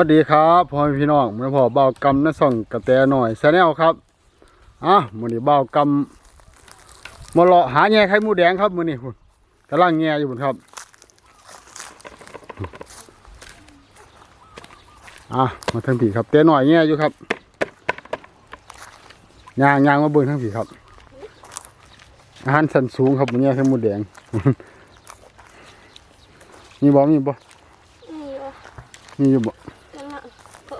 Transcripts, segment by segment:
วัสดีครับพ่อแม่พี่น้องเมื่อพ่อเบากำนะส่องกระแตหน่อยแซนแนลครับอะมื้อนี้เบากำมาเลาะหาแง่ไข่หมูแดงครับมื้อนี้พุ่นกำลังแง่อยู่พุ่นครับอะมาทางผีครับเต้หน่อยแง่อยู่ครับยางยางมาเบิ่งทางผีครับ อาหารสันสูงครับมื้อนี้ไข่หมูแดงมีบ่มีบ่นี่วะมีอยู่บ่ จังละเอ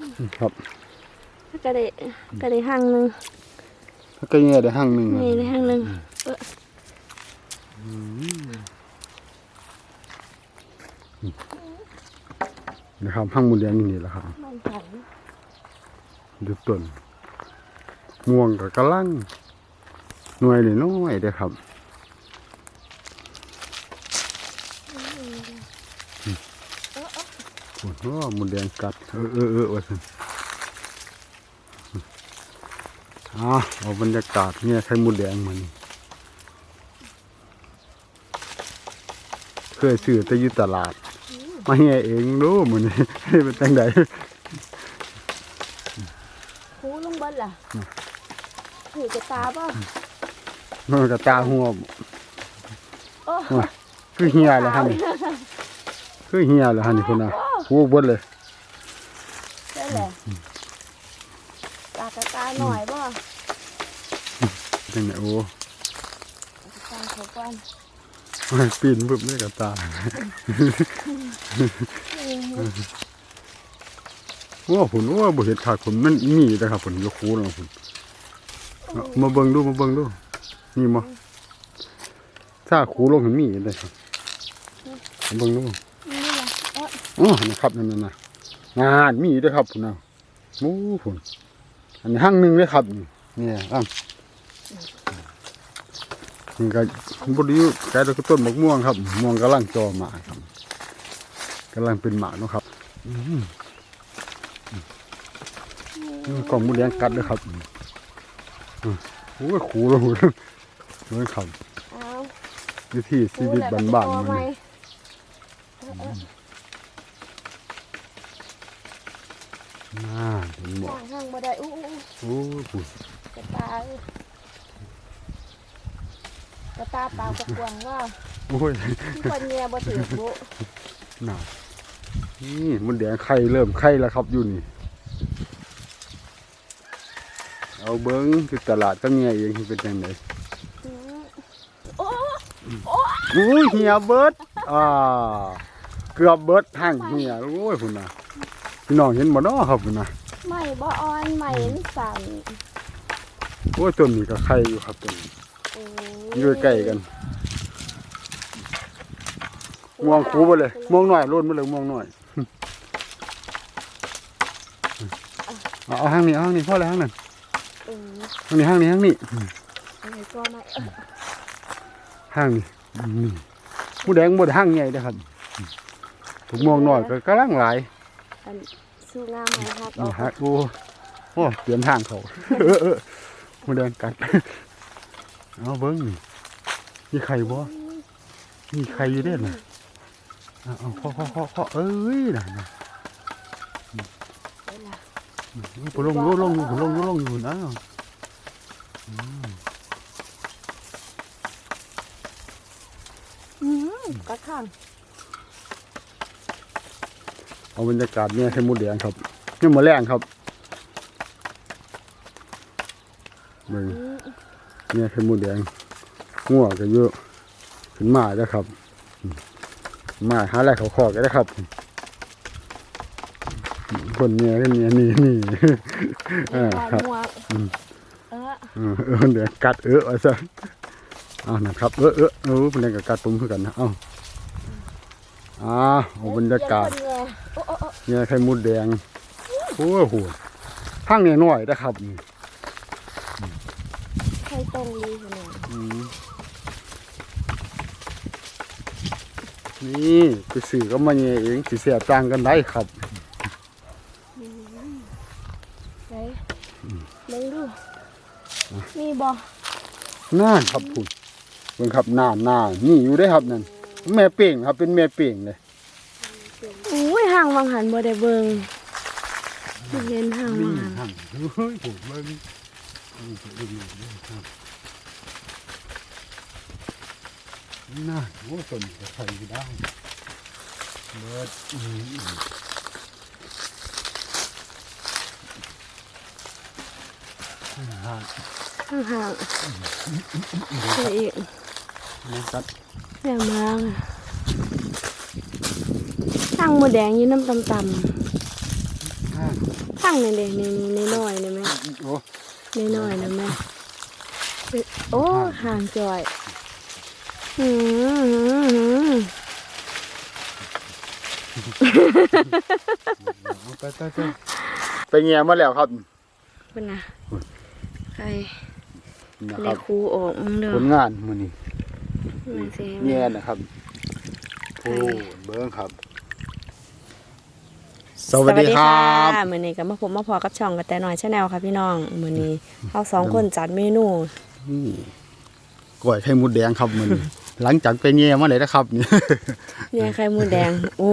อ ครับกระเดะกระเดะห้างหนึ่งแล้วก็แง่ได้ห้างหนึงอะนี่ได้ห้างหนึ่งเออนะครับห้างมูลเลียงนี่แหละครับมันไผ่ดูต้นม่วงกับกระลังหน่วยนี่น้อยเด้อครับโอ้โหมูลเลียงกัดเออเออเออว่าสิ อ่าเอาบรรยากาศเนี่ยไข่มูลแดงมันเคยซื้อแต่อยู่ตลาด มาเฮียเองรู้มือนี้เป็นจังไดหูลงเบิ้ลล่ะหูกระตาป่ะมันก็ตาหัวโอ้ว่าคือเฮียแล้วฮะนี่คือเฮียแล้วฮะนี่คนน่ะหัวเบดเลย ได้แหละตากระตาหน่อยป่ะ จังได โอ้ตาเขาก่อนยปีนบึบเลยกับตาโอ้ผุนโอ้บ่เห็นขาดผลมันมีนะครับผลยกคูแล้วผุนเอามาเบิ่งดูมาเบิ่งดูนี่บ่ถ้าคูลงเห็นมีได้ครับมาเบิ่งดูนี่ล่ะเอออ๋อนะครับนั่นน่ะนะงานมีด้วยครับพุ่นน่ะโอ้พุ่นอันนี้ห้างหนึ่งเลยครับนี่เนี่ยอะ นี่ก็บไดอยู่ใกล้ต้นมะม่วงครับม่วงกำลังจอหมาครับกำลังเป็นหมากเนาะครับอืมอืมกล่องหมูแดงกัดเลยครับอืมโอ้ยขู่แล้วหุ่นเลยครับเอาวิธีชีวิตบ้านๆมัมันนนี่น่าเห็นบ่ห้างห้างบ่ได้อู้อู้โอ้ยพุ่นกระตาเอ้ย กระตาเปล่ากระกวางว่าโอ้ยคนเมียบ่ถือบุหนาวนี่มันแดงไข่เริ่มไข่แล้วครับอยู่นี่เอาเบิ้งคือตลาดก็เมียเองเป็นยังไงอืมโอ้อุ้ยเหียเบิดอ่าเกือบเบิดทางเหียโอ้ยพุ่นน่ะพี่น้องเห็นบ่เนาะครับพุ่นน่ะไม่บ่ออนไม่สั่นโอ้ยต้นนี้ก็ไข่อยู่ครับต้นนี้โอ้อยู่ใกล้กันม่วงคูบ่เลยม่วงน้อยโล้นบ่เลยม่วงน้อยเอาเอาห้างนี้เอาห้างนี้พอแล้วห้างนั้นเออห้างนี้ห้างนี้ห้างนี้อะไรก็ไม่เออห้างนี่นี่หมูแดงหมดห้างใหญ่นะครับถุงม่วงน้อยก็กำลังหลายอันสู้งามไหมครับอนี่อกฮะโอ้โอ้เปลี่ยนทางเขาเออเออหมูแดงกัด เอาเบิ้งนี่มีไข่บ่มีไข่อยู่เด้น่ะเอาเอาพ่อพ่อพ่อพ่อเอ้ยน่ะน่ะได้ล่ะผลงลงลงอยู่ลงลงอยู่นะอืมกระข้างเอาบรรยากาศเนี่ยให้หมูแดงครับนี่มาแรงครับเบิ้ง เนี่ยคือหมูแดงงัวก็เยอะขึ้นมาแล้วครับอืมมาหาอะไรเขาขอกันนะครับอืมคนเนี่ยคนเนี่ยนี่นี่เออได้ครับหมวกอืมเออเออเออเดี๋ยวกัดเออเอาซะเอานะครับเออเออเออเป็นยังกับกัดตุ้มเพื่อกันนะเอาอ่าเอาบรรยากาศเดี๋ยวคนแง่โอ้โอ้โอ้เนี่ยไข่มุดแดงโอ้โหข้างเนี่ยน้อยนะครับนี่ ใครตรงดีขนาด อืม นี่ไปสื่อก็มาเนี่ยเองสิเสียต่างกันได้ครับไหนเบิ่งดูมีบ่น่านครับคุณเบิ่งครับน่านน่านนี่อยู่ได้ครับนั่นอืแม่เป่งครับเป็นแม่เป่งเลยอุ้ยห่างวังหันบ่ได้เบิ่งบ่เห็นห่างวันี่งหันห่างเฮ้ยโหเบิ่งนี่จะดู นี่ครับน่าโอ้ต้นจะใส่ไม่ได้เบิดอืมห่างห่างห่างใช่อีกนะครับแม่มาห่างหมูแดงอยู่น้ำตำห่างๆห่างนี่เด้นี่นี่น้อยๆนี่แม่โอ้นี่น้อยๆนะแม่เป็นโอ้ห่างจ่อยหืมเอา ไปไปไปไปเงียมาแล้วครับเป็นนะใครเลครับครูออกมึงเด้อผลงานมือนี้มันสิเงียนะครับโอ้เบิ้งครับ สวัสดีครับมือนี้ก็มาพบมาพอกับช่องกระแต่น้อยชาแนลค่ะพี่น้องมือนี้เฮาสองคนจัดเมนูนี่กล้วยไข่มดแดงครับมือนี้ หลังจากไปเงียมาเลยนะครับนี่เนี่ยไข่หมูแดง โอ้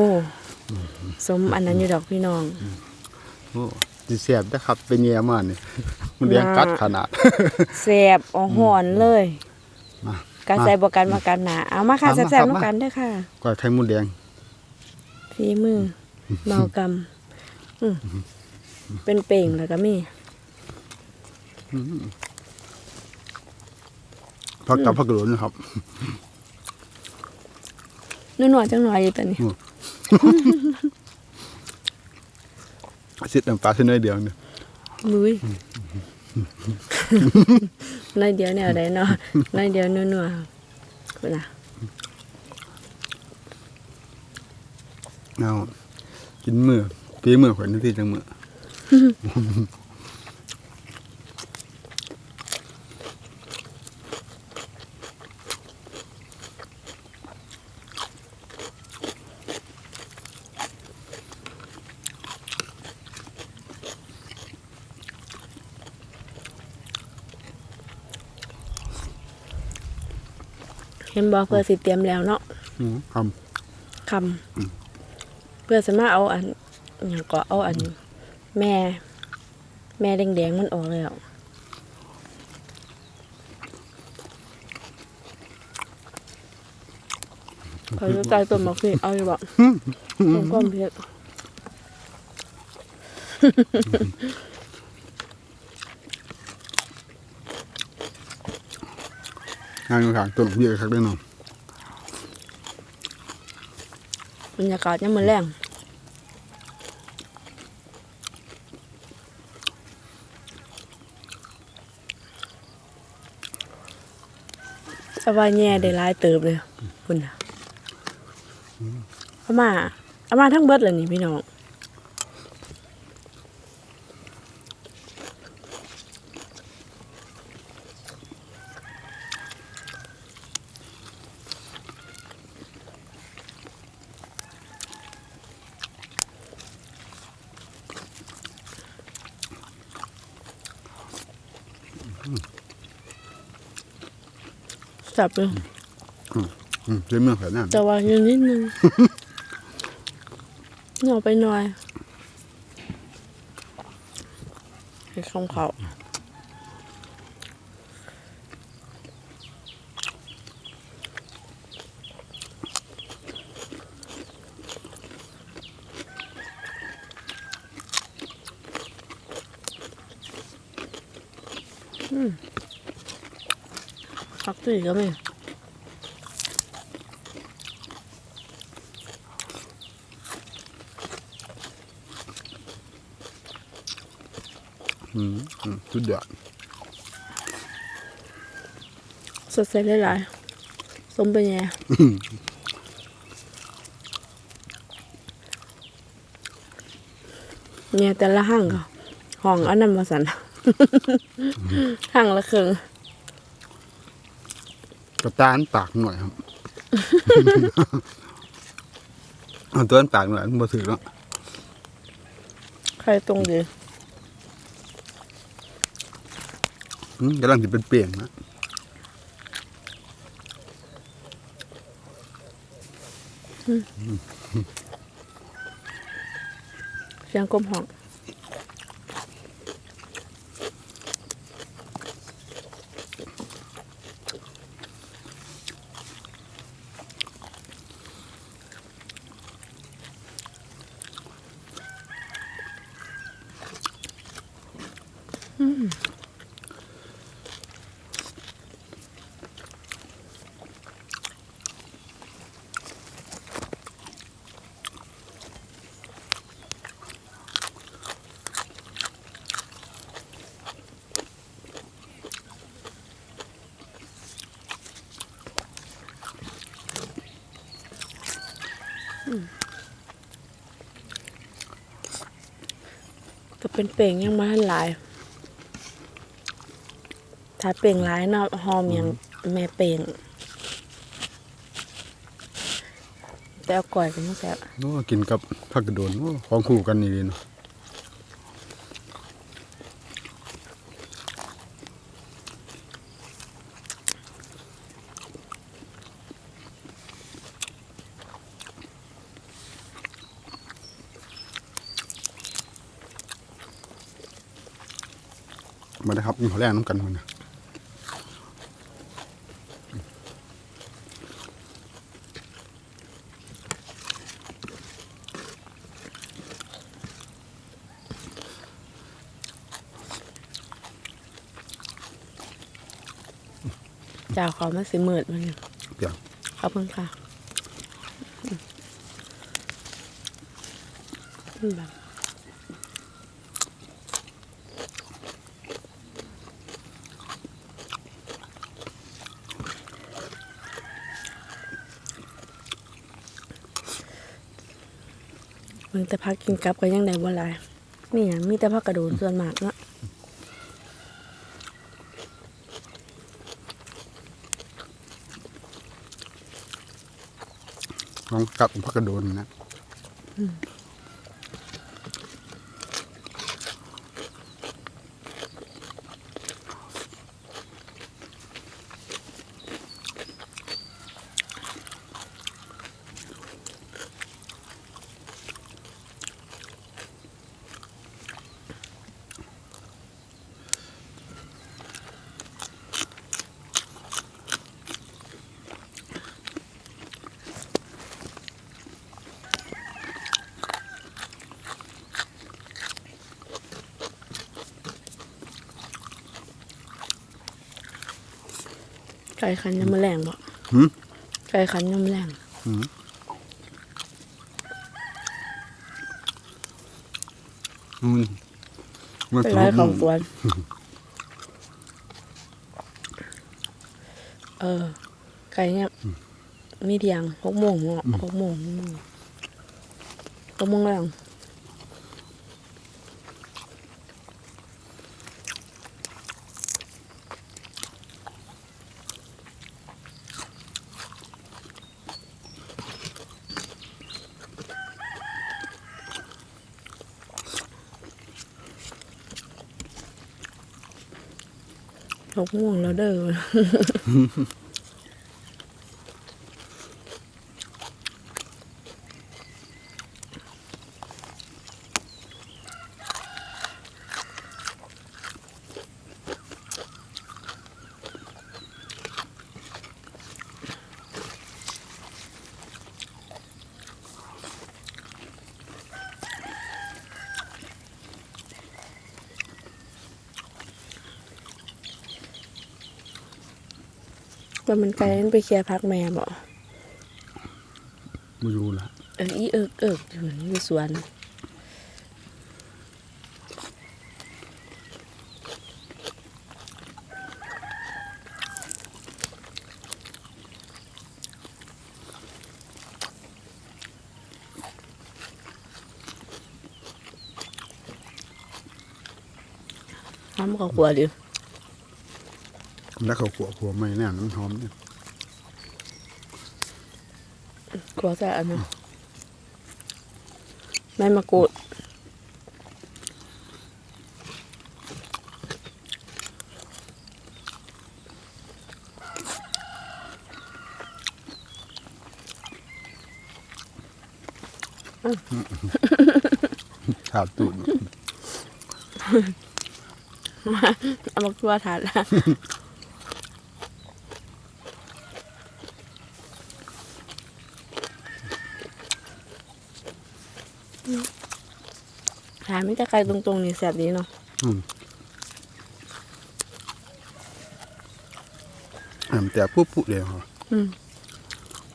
สมอันนั้นอยู่ดอกพี่น้องโอ้สิเสียบนะครับไปเงียมานี่มันแดงกัดขนาดแซ่บอ่อหอนเลยมาการใส่บ่กันมากันหนาเอามาค่ะมามาแซ่บครับๆมานำกันเด้อค่ะกล้วยไข่มดแดงฝีมือเมากำอืมเป็นเป่งแล้วก็มีพักกับพักหลุนนะครับ นัวๆจังหน่อยอยู่ตอนนี้สิน้ำปลาเส้นน้อยเดียวนี่มุ้ยน้อยเดียวแนวใดเนาะน้อยเดียวนัวๆคุณน่ะเอากินมือปีมือข่อยนี่ที่จังมือ บ่เพื่อสิเตรียมแล้วเนาะอืมคคำเพื่อสามารถเอาอันอย่างก็เอาอัน แม่ แม่แดงๆมันออกแล้วเขาจะใจตัวหมอกพี่เอาอยู่บ่ผมก้มเพีย งานขางต้นเยอะครับได้นองบรรยากาศยังเหมือนแรงสบายแย่ได้หลายเติบเลยคุณนะเอามาเอามาทั้งเบิดเลยนี่พี่น้อง จับเลยอืมเส้นเมืองแถวนั้นแต่ว่าอยู่นิดนึงเหนียวไปหน่อยให้คำเขาอืม พักตีก็มีอืมอืมสุดยอดสดใสหลายๆสมเป็นไงเนี่ยแต่ละห้างก็ห้องอันนั้นมาสันห้างละครึ่งก ระตานปากหน่อยครับ เอาตัวนั้นปากหน่อยมันบ่ถือแล้วใครตรงดีอืมกำลังจะเป็นเปลี่ยนนะเสียงกลมห้อง ก็เป็นเป่งยังมาทันหลาย ถ้าเป่งหลายเนาะหอมอย่างแม่เป่งแต่เอาก่อยเป็นแซ่บโอ้กินกับผักกระโดนโอ้ของคู่กันนี่ดีเนาะ มาได้ครับมีขอแรงน้ำกันมันนะเจ้าเขามันสิมืดมันเนี่ยเดี๋ยวขอบคุณค่ะอืมแบบ มึงแต่พักกินกับก็ยังได้บ่หลายมีหยังมีแต่พักกระโดดส่วนมากเนาะลองกับผักกระโดนนะ ไก่ขันยังมะแรงบ่หืมไก่ขันยังมะแรงอืมอืมมันเป็นถูไรกของสวนเออ ไก่เนี่ยมีเดียงหกโมงเนาะหกโมงหกโมงหกโมง แรงหกโมงแล้วเด้อ ว่ามันไกลมันไปเคลียร์พักแม่บ่ไม่รู้ละเอออีเอิกเอิกอยู่ในสวนน้ำก็ขวดดิ แล้วเขาขัวขัวไม่แน่น้ำหอมเนี่ยขวดแต่อันนั้นใบมะกรูดถาดตูดเอามาตัวทานละ ทานไม่จะไกลตรงๆนี่แสบดีเนาะอืมอ่าแต่ปุ๊บปุ๊บเลยเหรออืม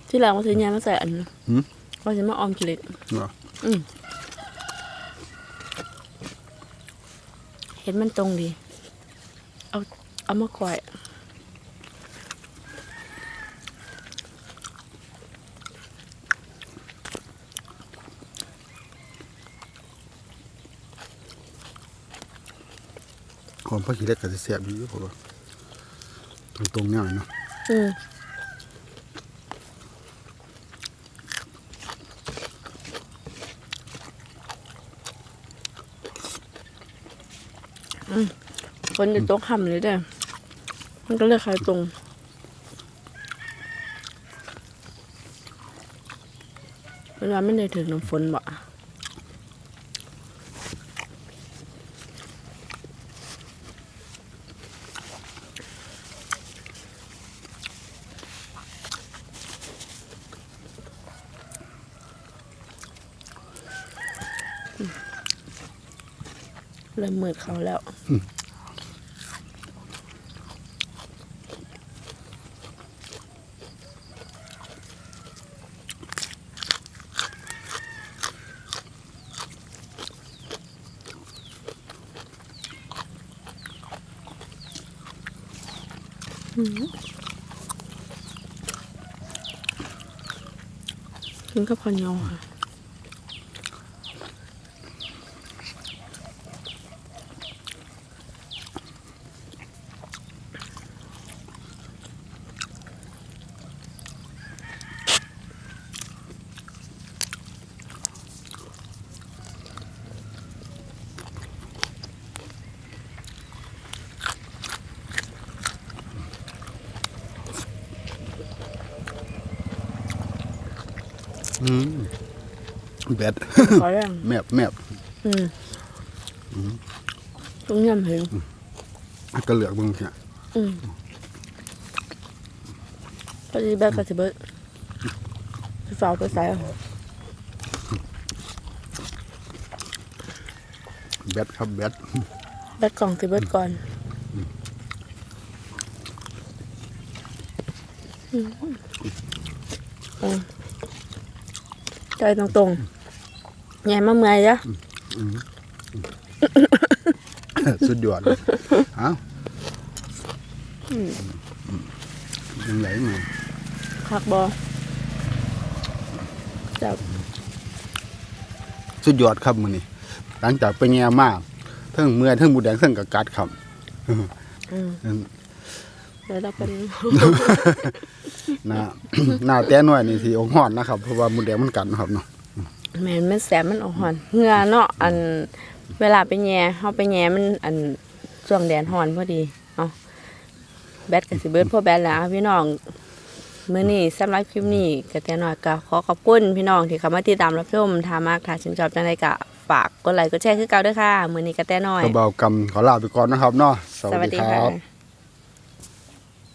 ที่แรกว่าซื้อยามาใส่อันนั้นหืมว่าจะมาออมกิเล็กเหรออืมเห็นมันตรงดี เอาเอามาก่อย ของพ่อขี้เล็กก็จะเสียบดีอยู่เพราะว่าตรงๆเนี่ยเนาะอืมอืมคนจะตกห่ำเลยเด้อมันก็เลยคล้ายตรงเวลาไม่ได้ถึงน้ำฝนบ่ะ เริ่มมืดเขาแล้วกินกับข้าวเหนียวค่ะ อืม แบดขอแรงแมบแมบอืมต้มยำเห็นก็เหลือกเบิ่งเนี่ยอืมพอดีแบบกับสิเบิร์ดไปฝากไปใส่เอาแบดครับแบดแบตกล่องสิเบิร์ดก่อนอืมอืมใจตรงๆ แง่มาเมื่อยจ้ะสุดยอดเลยเอ้ายังไหลมาคักบอจับสุดยอดครับมือนี้หลังจากไปแง่มาเทั้งเมื่อยเทั้งหมูแดงเทั้งกะกัดครับเดี๋ยวเราเป็นหน้าหน้าแต่น้อยนี่สิอกฮ้อนนะครับ เพราะว่ามูแดงมันกัดนะครับเนาะ แม่นมันแสบมันออกหอนเหงื่อเนาะอันเวลาไปแย่เฮาไปแย่มันอันช่วงแดดฮ้อนพอดีเอาแบตก็สิเบิดพอแบตแล้วพี่น้องมื้อนี้สำหรับคลิปนี้ก็แต่น้อยก็ขอขอบคุณพี่น้องที่เข้ามาติดตามรับชมถ้ามากถ้าชื่นชอบจังไดก็ฝากกดไลค์กดแชร์คือเก่าเด้อค่ะมื้อนี้ก็แต่น้อย กระเบากำขอลาไปก่อนนะครับเนาะสวัสดีค่ะ